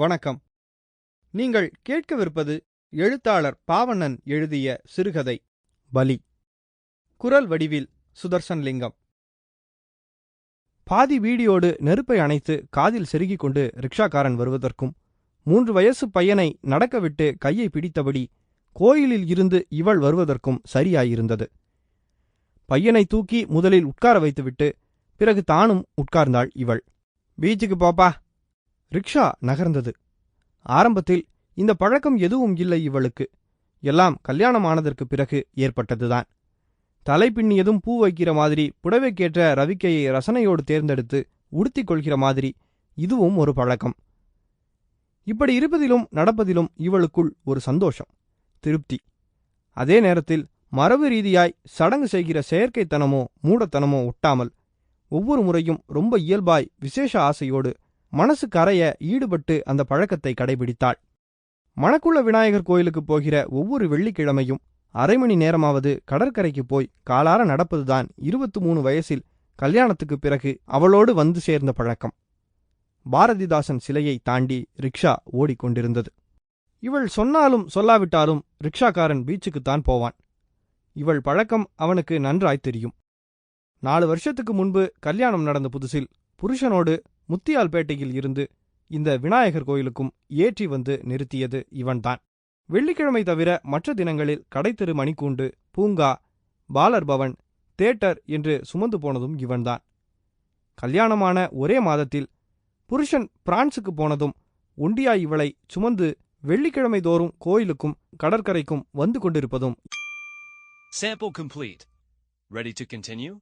வணக்கம். நீங்கள் கேட்கவிருப்பது எழுத்தாளர் பாவண்ணன் எழுதிய சிறுகதை. பலி. குரல் வடிவில் சுதர்சன் லிங்கம். பாதி வீடியோடு நெருப்பை அணைத்து காதில் செருகிக் கொண்டு ரிக்ஷாக்காரன் வருவதற்கும் மூன்று வயசு பையனை நடக்கவிட்டு கையை பிடித்தபடி கோயிலில் இருந்து இவள் வருவதற்கும் சரியாயிருந்தது. பையனை தூக்கி முதலில் உட்கார வைத்துவிட்டு பிறகு தானும் உட்கார்ந்தாள் இவள். பீச்சுக்கு போப்பா. ரிக்ஷா நகர்ந்தது. ஆரம்பத்தில் இந்த பழக்கம் எதுவும் இல்லை இவளுக்கு. எல்லாம் கல்யாணம் ஆனதற்கு பிறகு ஏற்பட்டதுதான். தலை பின்னியதும் பூ வைக்கிற மாதிரி புடவைக்கேற்ற ரவிக்கையை ரசனையோடு தேர்ந்தெடுத்து உடுத்திக் கொள்கிற மாதிரி இதுவும் ஒரு பழக்கம். இப்படி இருப்பதிலும் நடப்பதிலும் இவளுக்குள் ஒரு சந்தோஷம் திருப்தி. அதே நேரத்தில் மரபு ரீதியாய் சடங்கு செய்கிற செயற்கைத்தனமோ மூடத்தனமோ ஒட்டாமல் ஒவ்வொரு முறையும் ரொம்ப இயல்பாய் விசேஷ ஆசையோடு மனசு கரைய ஈடுபட்டு அந்த பழக்கத்தை கடைபிடித்தாள். மணக்குள்ள விநாயகர் கோயிலுக்கு போகிற ஒவ்வொரு வெள்ளிக்கிழமையும் அரை மணி நேரமாவது கடற்கரைக்கு போய் காலார நடப்பதுதான் இருபத்து மூணு வயசில் கல்யாணத்துக்கு பிறகு அவளோடு வந்து சேர்ந்த பழக்கம். பாரதிதாசன் சிலையை தாண்டி ரிக்ஷா ஓடிக்கொண்டிருந்தது இவள் சொன்னாலும் சொல்லாவிட்டாலும் ரிக்ஷாக்காரன் பீச்சுக்குத்தான் போவான். இவள் பழக்கம் அவனுக்கு நன்றாய் தெரியும். நாலு வருஷத்துக்கு முன்பு கல்யாணம் நடந்த புதுசில் புருஷனோடு முத்தியால்பேட்டையில் இருந்து இந்த விநாயகர் கோயிலுக்கும் ஏற்றி வந்து நிறுத்தியது இவன்தான் வெள்ளிக்கிழமை தவிர மற்ற தினங்களில் கடைத்தெரு மணிக்கூண்டு பூங்கா பாலர் பவன் தேட்டர் என்று சுமந்து போனதும் இவன்தான் கல்யாணமான ஒரே மாதத்தில் புருஷன் பிரான்சுக்கு போனதும் ஒண்டியா இவளை சுமந்து வெள்ளிக்கிழமை தோறும் கோயிலுக்கும் கடற்கரைக்கும் வந்து கொண்டிருப்பதும் Sample complete. Ready to continue?